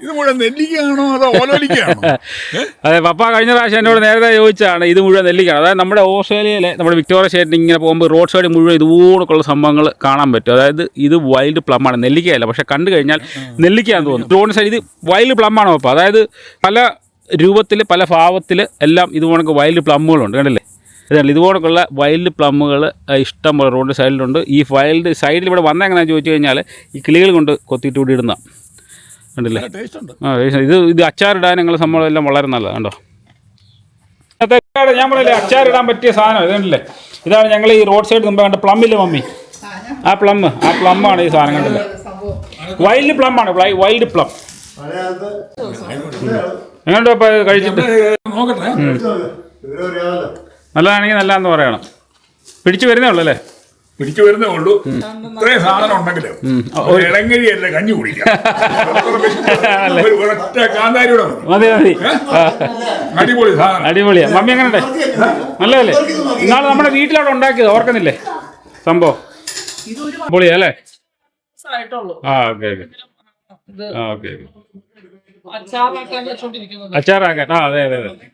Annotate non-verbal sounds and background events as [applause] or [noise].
ഇത് മുഴുവൻ നെല്ലിക്കയാണോ അതോ ഓലോലിക്കയാണോ? [laughs] ഏ? അതെ പപ്പ കഴിഞ്ഞ പ്രാവശ്യം എന്നോട് നേരത്തെ ചോദിച്ചാണ് ഇത് മുഴുവൻ നെല്ലിക്കാണ് അതായത് നമ്മുടെ ഓസ്ട്രേലിയയിലെ നമ്മുടെ വിക്ടോറിയ സ്റ്റേറ്റിൽ ഇങ്ങനെ പോകുമ്പോൾ റോഡ് സൈഡ് മുഴുവൻ ഇതുപോലുള്ള സംഭവങ്ങൾ കാണാൻ പറ്റും. അതായത് ഇത് വൈൽഡ് പ്ലം ആണ്. നെല്ലിക്കയല്ല പക്ഷെ കണ്ടു കഴിഞ്ഞാൽ നെല്ലിക്കയാന്ന് തോന്നുന്നു റോഡ് സൈഡ് ഇത് വൈൽഡ് പ്ലം ആണ് പപ്പ? അതായത് പല രൂപത്തിൽ പല ഭാവത്തിൽ എല്ലാം ഇതുപോലൊക്കെ വൈൽഡ് പ്ലമ്മുകളുണ്ട് കണ്ടില്ലേ? ഇതാണ് ഇതുപോലൊക്കെയുള്ള വൈൽഡ് പ്ലമ്മുകൾ ഇഷ്ടം പോലെ റോഡ് സൈഡിലുണ്ട് ഈ വൈൽഡ് സൈഡിൽ ഇവിടെ വന്ന എങ്ങനെയാണെന്ന് ചോദിച്ചു കഴിഞ്ഞാൽ ഈ കിളികൾ കൊണ്ട് കൊത്തിയിട്ട് ഇവിടെ ഇടുന്ന കണ്ടില്ലേ? ആ ഇത് ഇത് അച്ചാറിടാൻ ഞങ്ങൾ സംഭവം എല്ലാം വളരെ നല്ലതാണ് കണ്ടോ? ഞാൻ പറയില്ലേ അച്ചാറിടാൻ പറ്റിയ സാധനം ഇതുണ്ടല്ലേ ഇതാണ് ഞങ്ങൾ ഈ റോഡ് സൈഡ് മുമ്പ് കണ്ട പ്ലമ്മില്ലേ മമ്മി? ആ പ്ലം ആ പ്ലം ആണ് ഈ സാധനം കണ്ടില്ലേ? വൈൽഡ് പ്ലം ആണ് വൈൽഡ് പ്ലം ഇപ്പൊ കഴിച്ചിട്ട്? നോക്കട്ടെ. നല്ലതാണെങ്കിൽ നല്ലതെന്ന് പറയണം. പിടിച്ചു വരുന്നേ ഉള്ളൂ അല്ലേ? പിടിച്ചു വരുന്നേ ഉള്ളൂ. ഇത്രയും സാധനം ഉണ്ടെങ്കിലോ ഒരു ഇളങ്ങരിയല്ല കഞ്ഞി കുടിക്കാം. ഒരു ഒരൊറ്റ കാന്താരിയുടെ മതി. മതി അടിപൊളി സാധനം. അടിപൊളിയാ. മമ്മി എങ്ങനെ നല്ലതല്ലേ? ഇന്നാളെ നമ്മുടെ വീട്ടിലവിടെ ഉണ്ടാക്കിയത് ഓർക്കുന്നില്ലേ? സംഭവം. പൊളിയാ അല്ലേ? ആ ഓക്കെ ഓക്കെ. ഓക്കെ അച്ചാറാക്കാൻ. ആ അതെ അതെ അതെ.